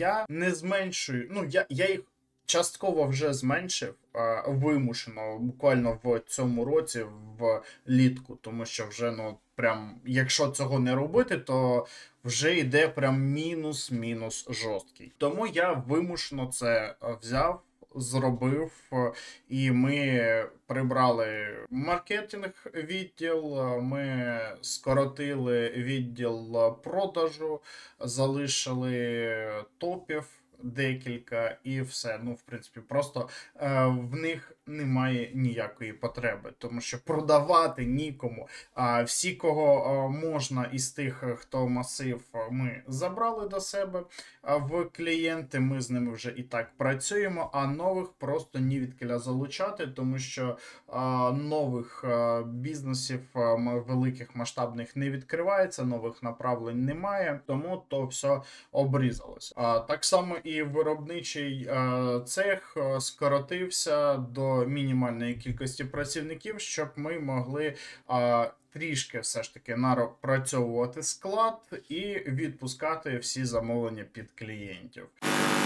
я не зменшую. Ну, я, я їх частково вже зменшив, а, вимушено, буквально в цьому році, в літку, тому що вже, ну, прям, якщо цього не робити, то вже йде прям мінус-мінус жорсткий. Тому я вимушено це е, взяв. Зробив, і ми прибрали маркетинг відділ, ми скоротили відділ продажу, залишили топів декілька і все. Ну, в принципі, просто е, в них немає ніякої потреби, тому що продавати нікому. А всі, кого е, можна із тих, е, хто масив, е, ми забрали до себе в клієнти. Ми з ними вже і так працюємо, а нових просто ні від кіля залучати, тому що а, нових а, бізнесів а, великих масштабних не відкривається, нових направлень немає, тому то все обрізалось. А так само і виробничий а, цех скоротився до мінімальної кількості працівників, щоб ми могли. А, Трішки все ж таки напрацьовувати склад і відпускати всі замовлення під клієнтів.